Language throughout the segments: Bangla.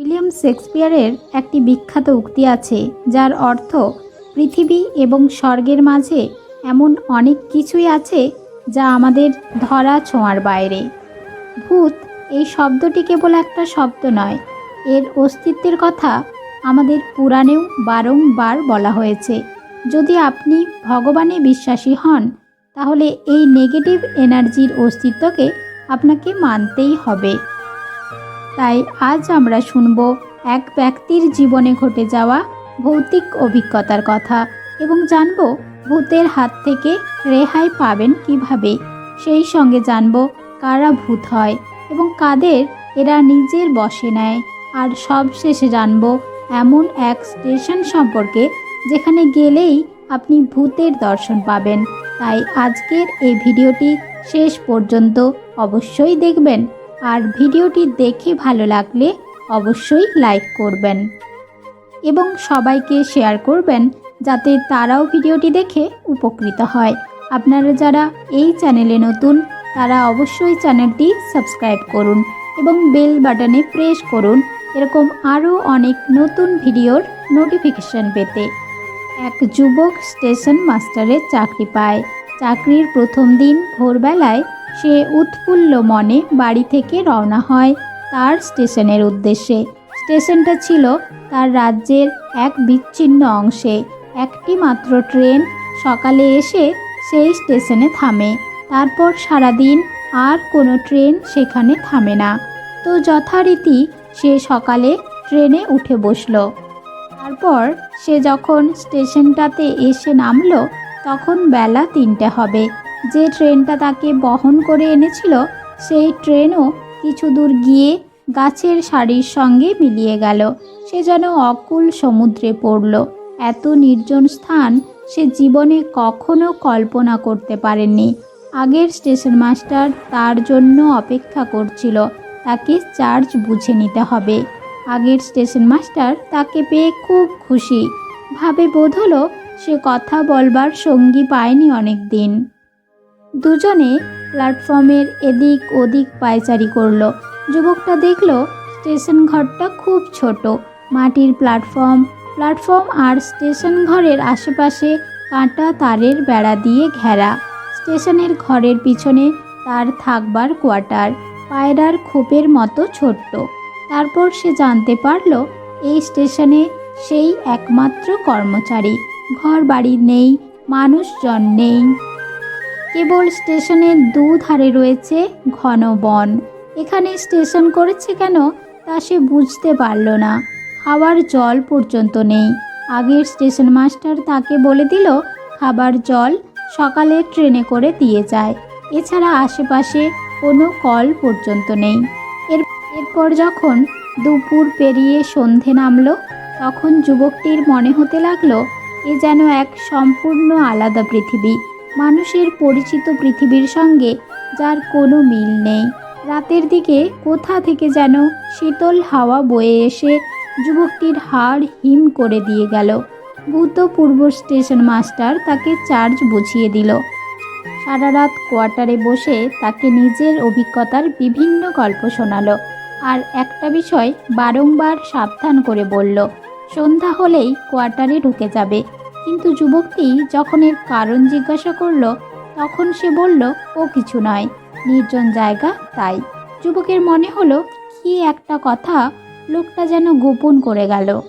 উইলিয়াম শেক্সপিয়ারের একটি বিখ্যাত উক্তি আছে, যার অর্থ, পৃথিবী এবং স্বর্গের মাঝে এমন অনেক কিছুই আছে যা আমাদের ধরা ছোঁয়ার বাইরে। ভূত এই শব্দটি কেবল একটা শব্দ নয়, এর অস্তিত্বের কথা আমাদের পুরাণেও বারংবার বলা হয়েছে। যদি আপনি ভগবানে বিশ্বাসী হন, তাহলে এই নেগেটিভ এনার্জির অস্তিত্বকে আপনাকে মানতেই হবে। তাই আজ আমরা শুনব এক ব্যক্তির জীবনে ঘটে যাওয়া ভৌতিক অভিজ্ঞতার কথা এবং জানব ভূতের হাত থেকে রেহাই পাবেন কীভাবে। সেই সঙ্গে জানব কারা ভূত হয় এবং কাদের এরা নিজের বসে নেয়। আর সবশেষে জানব এমন এক স্টেশন সম্পর্কে যেখানে গেলেই আপনি ভূতের দর্শন পাবেন। তাই আজকের এই ভিডিওটি শেষ পর্যন্ত অবশ্যই দেখবেন। আর ভিডিওটি দেখে ভালো লাগলে অবশ্যই লাইক করবেন। এবং সবাইকে শেয়ার করবেন যাতে তারাও ভিডিওটি দেখে উপকৃত হয়। আপনারা যারা এই চ্যানেলে নতুন, তারা অবশ্যই চ্যানেলটি সাবস্ক্রাইব করুন এবং বেল বাটনে প্রেস করুন। এরকম আরও অনেক নতুন ভিডিওর নোটিফিকেশন পেতে এক যুবক স্টেশন মাস্টারের চাকরি পায়। চাকরির প্রথম দিন ভোরবেলায় সে উৎফুল্ল মনে বাড়ি থেকে রওনা হয় তার স্টেশনের উদ্দেশ্যে। স্টেশনটা ছিল তার রাজ্যের এক বিচ্ছিন্ন অংশে। একটি মাত্র ট্রেন সকালে এসে সেই স্টেশনে থামে। তারপর সারাদিন আর কোনো ট্রেন সেখানে থামে না। তো যথারীতি সে সকালে ট্রেনে উঠে বসল। তারপর সে যখন স্টেশনটাতে এসে নামলো, তখন বেলা তিনটে হবে। যে ট্রেনটা তাকে বহন করে এনেছিল, সেই ট্রেনও কিছু দূর গিয়ে গাছের সারির সঙ্গে মিলিয়ে গেল। সে যেন অকুল সমুদ্রে পড়ল। এত নির্জন স্থান সে জীবনে কখনো কল্পনা করতে পারেননি। আগের স্টেশন মাস্টার তার জন্য অপেক্ষা করছিল, তাকে চার্জ বুঝে নিতে হবে। আগের স্টেশন মাস্টার তাকে পেয়ে খুব খুশি। ভাবে বোধ হলো সে কথা বলবার সঙ্গী পায়নি অনেক দিন দুজনে প্ল্যাটফর্মের এদিক ওদিক পায়চারি করল। যুবকটা দেখল স্টেশন ঘরটা খুব ছোট। মাটির প্ল্যাটফর্ম প্ল্যাটফর্ম আর স্টেশন ঘরের আশেপাশে কাঁটা তারের বেড়া দিয়ে ঘেরা। স্টেশনের ঘরের পিছনে তার থাকবার কোয়ার্টার, পায়রার খোপের মতো ছোট্ট। তারপর সে জানতে পারল এই স্টেশনে সেই একমাত্র কর্মচারী। ঘর বাড়ি নেই, মানুষজন নেই। কেবল স্টেশনের দুধারে রয়েছে ঘন বন। এখানে স্টেশন করেছে কেন তা সে বুঝতে পারল না। খাবার জল পর্যন্ত নেই। আগের স্টেশন মাস্টার তাকে বলে দিল, খাবার জল সকালে ট্রেনে করে দিয়ে যায়। এছাড়া আশেপাশে কোনো কল পর্যন্ত নেই। এর, এরপর যখন দুপুর পেরিয়ে সন্ধে নামলো, তখন যুবকটির মনে হতে লাগল, এ যেন এক সম্পূর্ণ আলাদা পৃথিবী। মানুষের পরিচিত পৃথিবীর সঙ্গে যার কোনো মিল নেই। রাতের দিকে কোথা থেকে যেন শীতল হাওয়া বয়ে এসে যুবকটির হাড় হিম করে দিয়ে গেল। ভূতপূর্ব স্টেশন মাস্টার তাকে চার্জ বুঝিয়ে দিল। সারা রাত কোয়ার্টারে বসে তাকে নিজের অভিজ্ঞতার বিভিন্ন গল্প শোনালো আর একটা বিষয় বারংবার সাবধান করে বলল, সন্ধ্যা হলেই কোয়ার্টারে ঢুকে যাবে। কিন্তু যুবকটি যখন এর কারণ জিজ্ঞাসা করল, তখন সে বলল, ও কিছু নয়, নির্জন জায়গা তাই। যুবকের মনে হলো, কি একটা কথা, লোকটা যেন গোপন করে গেল।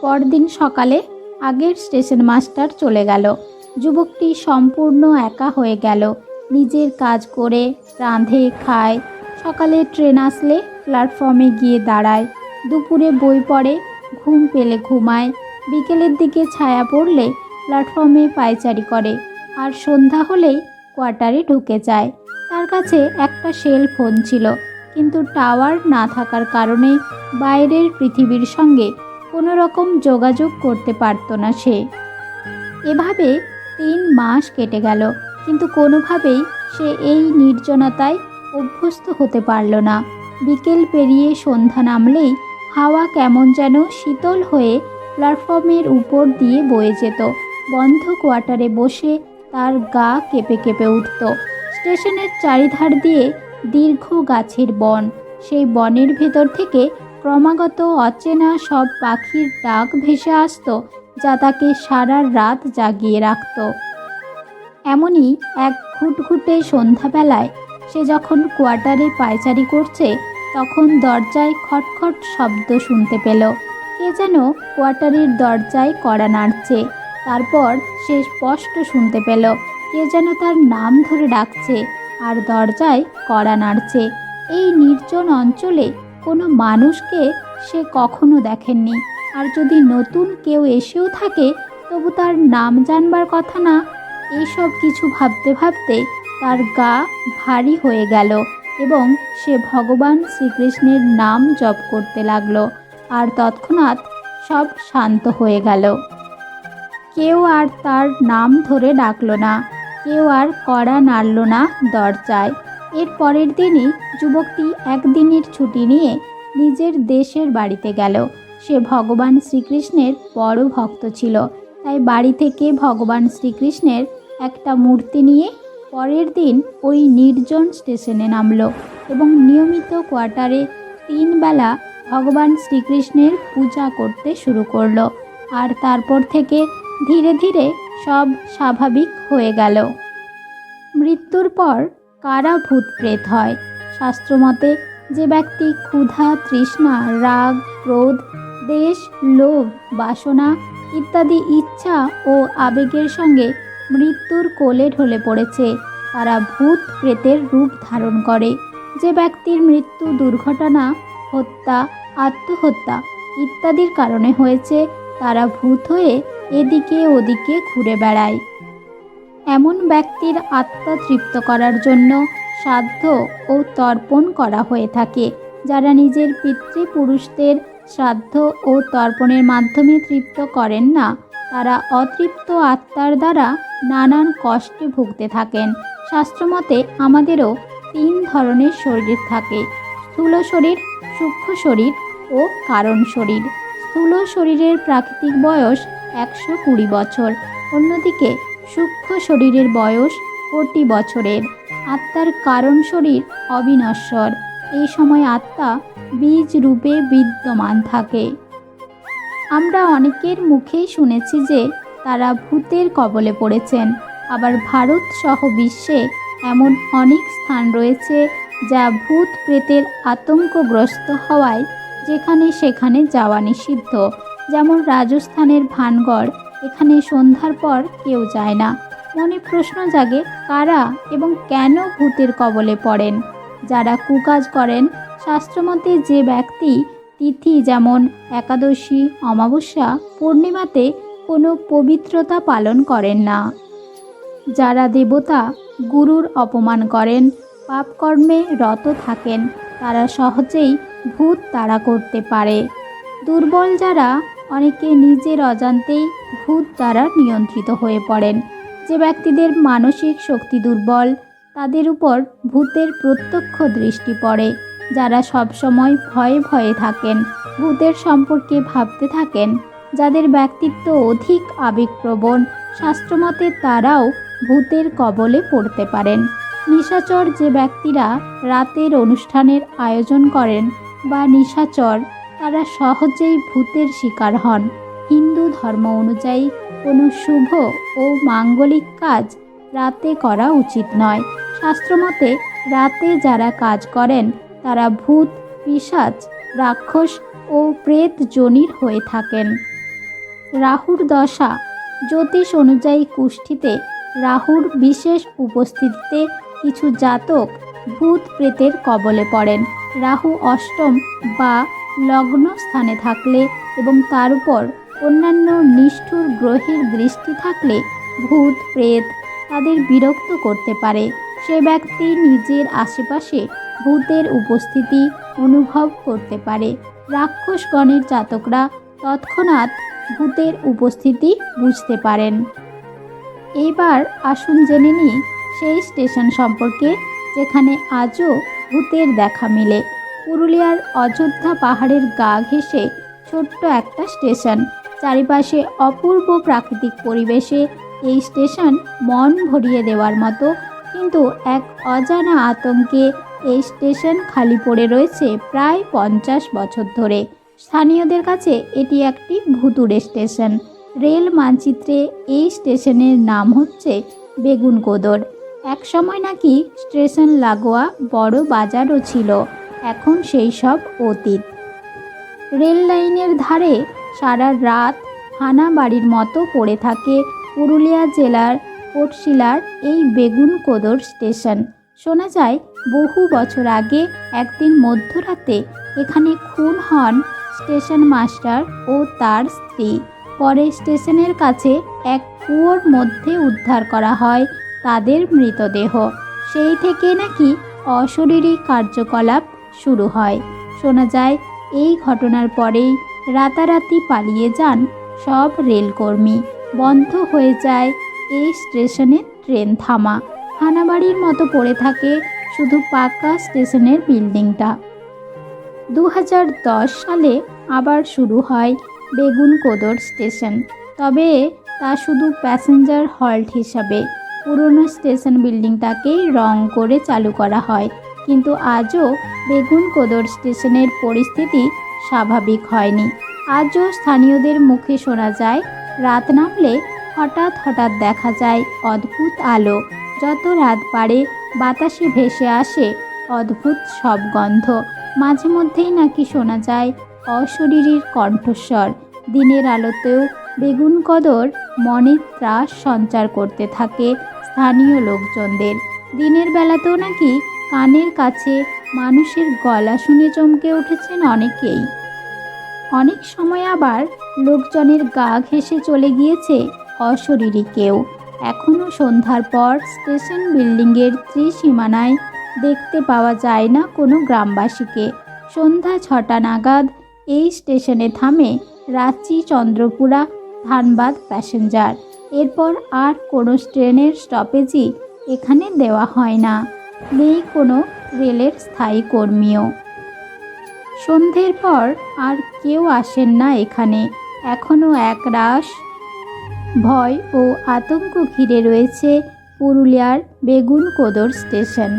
পরদিন সকালে আগের স্টেশন মাস্টার চলে গেল। যুবকটি সম্পূর্ণ একা হয়ে গেল। নিজের কাজ করে, রাঁধে, খায়। সকালে ট্রেন আসলে প্ল্যাটফর্মে গিয়ে দাঁড়ায়। দুপুরে বই পড়ে, ঘুম পেলে ঘুমায়। বিকেলের দিকে ছায়া পড়লে প্ল্যাটফর্মে পায়চারি করে, আর সন্ধ্যা হলেই কোয়ার্টারে ঢুকে যায়। তার কাছে একটা সেল ফোন ছিল, কিন্তু টাওয়ার না থাকার কারণে বাইরের পৃথিবীর সঙ্গে কোনো রকম যোগাযোগ করতে পারতো না সে। এভাবে তিন মাস কেটে গেল, কিন্তু কোনোভাবেই সে এই নির্জনতায় অভ্যস্ত হতে পারল না। বিকেল পেরিয়ে সন্ধ্যা নামলেই হাওয়া কেমন যেন শীতল হয়ে প্ল্যাটফর্মের উপর দিয়ে বয়ে যেত। বন্ধ কোয়ার্টারে বসে তার গা কেঁপে কেঁপে উঠত। স্টেশনের চারিধার দিয়ে দীর্ঘ গাছের বন। সেই বনের ভেতর থেকে ক্রমাগত অচেনা সব পাখির ডাক ভেসে আসতো, যা তাকে সারা রাত জাগিয়ে রাখত। এমনই এক ঘুটঘুটে সন্ধ্যাবেলায় সে যখন কোয়ার্টারে পায়চারি করছে, তখন দরজায় খটখট শব্দ শুনতে পেল। কে যেন কোয়ার্টারের দরজায় কড়া নাড়ছে। তারপর সে স্পষ্ট শুনতে পেল, কে যেন তার নাম ধরে ডাকছে আর দরজায় কড়া নাড়ছে। এই নির্জন অঞ্চলে কোনো মানুষকে সে কখনো দেখেননি। আর যদি নতুন কেউ এসেও থাকে, তবু তার নাম জানবার কথা না এইসব কিছু ভাবতে ভাবতে তার গা ভারী হয়ে গেল এবং সে ভগবান শ্রীকৃষ্ণের নাম জপ করতে লাগল। আর তৎক্ষণাৎ সব শান্ত হয়ে গেল। কেউ আর তার নাম ধরে ডাকলো না, কেউ আর কড়া নাড়ল না দরজায়। এর পরের দিনই যুবকটি একদিনের ছুটি নিয়ে নিজের দেশের বাড়িতে গেল। সে ভগবান শ্রীকৃষ্ণের বড় ভক্ত ছিল, তাই বাড়ি থেকে ভগবান শ্রীকৃষ্ণের একটা মূর্তি নিয়ে পরের দিন ওই নির্জন স্টেশনে নামলো এবং নিয়মিত কোয়ার্টারে তিন বেলা ভগবান শ্রীকৃষ্ণের পূজা করতে শুরু করল আর তারপর থেকে ধীরে ধীরে সব স্বাভাবিক হয়ে গেল। মৃত্যুর পর কারা ভূত প্রেত হয়? শাস্ত্রমতে যে ব্যক্তি ক্ষুধা, তৃষ্ণা, রাগ, ক্রোধ, দেশ, লোভ, বাসনা ইত্যাদি ইচ্ছা ও আবেগের সঙ্গে মৃত্যুর কোলে ঢলে পড়েছে, তারা ভূত প্রেতের রূপ ধারণ করে। যে ব্যক্তির মৃত্যু দুর্ঘটনা, হত্যা আত্মহত্যা ইত্যাদির কারণে হয়েছে, তারা ভূত হয়ে এদিকে ওদিকে ঘুরে বেড়ায়। এমন ব্যক্তির আত্মা তৃপ্ত করার জন্য শ্রাদ্ধ ও তর্পণ করা হয়ে থাকে, যারা নিজের পিতৃপুরুষদের শ্রাদ্ধ ও তর্পণের মাধ্যমে তৃপ্ত করেন না। তারা অতৃপ্ত আত্মার দ্বারা নানান কষ্টে ভুগতে থাকেন। শাস্ত্রমতে আমাদেরও তিন ধরনের শরীর থাকে, স্থূল শরীর, সূক্ষ্ম শরীর ও কারণ শরীর। স্থূল শরীরের প্রাকৃতিক বয়স একশো কুড়ি বছর। অন্যদিকে সূক্ষ্ম শরীরের বয়স কোটি বছরের। আত্মার কারণ শরীর অবিনশ্বর। এই সময় আত্মা বীজ রূপে বিদ্যমান থাকে। আমরা অনেকের মুখেই শুনেছি যে তারা ভূতের কবলে পড়েছেন। আবার ভারত সহ বিশ্বে এমন অনেক স্থান রয়েছে যা ভূত প্রেতের আতঙ্কগ্রস্ত হওয়ায় যেখানে সেখানে যাওয়া নিষিদ্ধ। যেমন রাজস্থানের ভানগড়, এখানে সন্ধ্যার পর কেউ যায় না। মনে প্রশ্ন জাগে, কারা এবং কেন ভূতের কবলে পড়েন? যারা কুকাজ করেন, শাস্ত্রমতে যে ব্যক্তি তিথি যেমন একাদশী, অমাবস্যা, পূর্ণিমাতে কোনো পবিত্রতা পালন করেন না। যারা দেবতা, গুরুর অপমান করেন, পাপকর্মে রত থাকেন। তারা সহজেই ভূত তাড়া করতে পারে। দুর্বল যারা অনেকে নিজের অজান্তেই ভূত দ্বারা নিয়ন্ত্রিত হয়ে পড়েন। যে ব্যক্তিদের মানসিক শক্তি দুর্বল, তাদের উপর ভূতের প্রত্যক্ষ দৃষ্টি পড়ে, যারা সবসময় ভয়ে ভয়ে থাকেন, ভূতের সম্পর্কে ভাবতে থাকেন। যাদের ব্যক্তিত্ব অধিক আবেগপ্রবণ, শাস্ত্রমতে তারাও ভূতের কবলে পড়তে পারেন। নিশাচর যে ব্যক্তিরা রাতের অনুষ্ঠানের আয়োজন করেন বা নিশাচর, তারা সহজেই ভূতের শিকার হন। হিন্দু ধর্ম অনুযায়ী কোনো শুভ ও মাঙ্গলিক কাজ রাতে করা উচিত নয়। শাস্ত্রমতে, রাতে যারা কাজ করেন, তারা ভূত, পিশাচ, রাক্ষস ও প্রেত জনির হয়ে থাকেন। রাহুর দশা, জ্যোতিষ অনুযায়ী কুষ্ঠিতে রাহুর বিশেষ উপস্থিতিতে কিছু জাতক ভূত প্রেতের কবলে পড়েন। রাহু অষ্টম বা লগ্ন স্থানে থাকলে এবং তার উপর অন্যান্য নিষ্ঠুর গ্রহের দৃষ্টি থাকলে ভূত, প্রেত তাদের বিরক্ত করতে পারে। সে ব্যক্তি নিজের আশেপাশে ভূতের উপস্থিতি অনুভব করতে পারে। রাক্ষসগণের জাতকরা তৎক্ষণাৎ ভূতের উপস্থিতি বুঝতে পারেন। এবার আসুন জেনে নিই সেই স্টেশন সম্পর্কে যেখানে আজও ভূতের দেখা মিলে। পুরুলিয়ার অযোধ্যা পাহাড়ের গা ঘেঁষে ছোট্ট একটা স্টেশন। চারিপাশে অপূর্ব প্রাকৃতিক পরিবেশে এই স্টেশন মন ভরিয়ে দেওয়ার মতো, কিন্তু এক অজানা আতঙ্কে এই স্টেশন খালি পড়ে রয়েছে প্রায় পঞ্চাশ বছর ধরে। স্থানীয়দের কাছে এটি একটি ভুতুড়ে স্টেশন। রেল মানচিত্রে এই স্টেশনের নাম হচ্ছে বেগুনকোদর। একসময় নাকি স্টেশন লাগোয়া বড় বাজারও ছিল, এখন সেই সব অতীত। রেল লাইনের ধারে সারা রাত হানা বাড়ির মতো পড়ে থাকে পুরুলিয়া জেলার কোটশিলার এই বেগুনকোদর স্টেশন। শোনা যায়, বহু বছর আগে একদিন মধ্যরাতে এখানে খুন হন স্টেশন মাস্টার ও তার স্ত্রী। পরে স্টেশনের কাছে এক কুয়োর মধ্যে উদ্ধার করা হয় তাদের মৃতদেহ। সেই থেকে নাকি অশরীরী কার্যকলাপ শুরু হয়। শোনা যায়, এই ঘটনার পরেই রাতারাতি পালিয়ে যান সব রেলকর্মী। বন্ধ হয়ে যায় এই স্টেশনে ট্রেন থামা। হানাবাড়ির মতো পড়ে থাকে শুধু পাকা স্টেশনের বিল্ডিংটা। দু হাজার দশ সালে আবার শুরু হয় বেগুনকোদর স্টেশন। তবে তা শুধু প্যাসেঞ্জার হল্ট হিসাবে পুরনো স্টেশন বিল্ডিংটাকেই রং করে চালু করা হয়। কিন্তু আজও বেগুন কোদর স্টেশনের পরিস্থিতি স্বাভাবিক হয়নি। আজও স্থানীয়দের মুখে শোনা যায়, রাত নামলে হঠাৎ হঠাৎ দেখা যায় অদ্ভুত আলো। যত রাত বাড়ে, বাতাসে ভেসে আসে অদ্ভুত সব গন্ধ। মাঝে মধ্যেই নাকি শোনা যায় অশরীরীর কণ্ঠস্বর। দিনের আলোতেও বেগুন কদর মনের ত্রাস সঞ্চার করতে থাকে স্থানীয় লোকজনদের। দিনের বেলাতেও নাকি কানের কাছে মানুষের গলা শুনে চমকে উঠেছেন অনেকেই। অনেক সময় আবার লোকজনের গা ঘেঁষে চলে গিয়েছে অশরীরী কেউ। এখনও সন্ধ্যার পর স্টেশন বিল্ডিংয়ের ত্রিসীমানায় দেখতে পাওয়া যায় না কোনো গ্রামবাসীকে। সন্ধ্যা ছটা নাগাদ এই স্টেশনে থামে রাঁচি চন্দ্রপুরা ধানবাদ প্যাসেঞ্জার। এরপর আর কোনো ট্রেনের স্টপেজই এখানে দেওয়া হয় না, নেই কোনো রেলের স্থায়ী কর্মীও। সন্ধ্যের পর আর কেউ আসেন না এখানে, এখনও একরাশ ভয় ও আতঙ্ক ঘিরে রয়েছে পুরুলিয়ার বেগুনকোদর স্টেশন।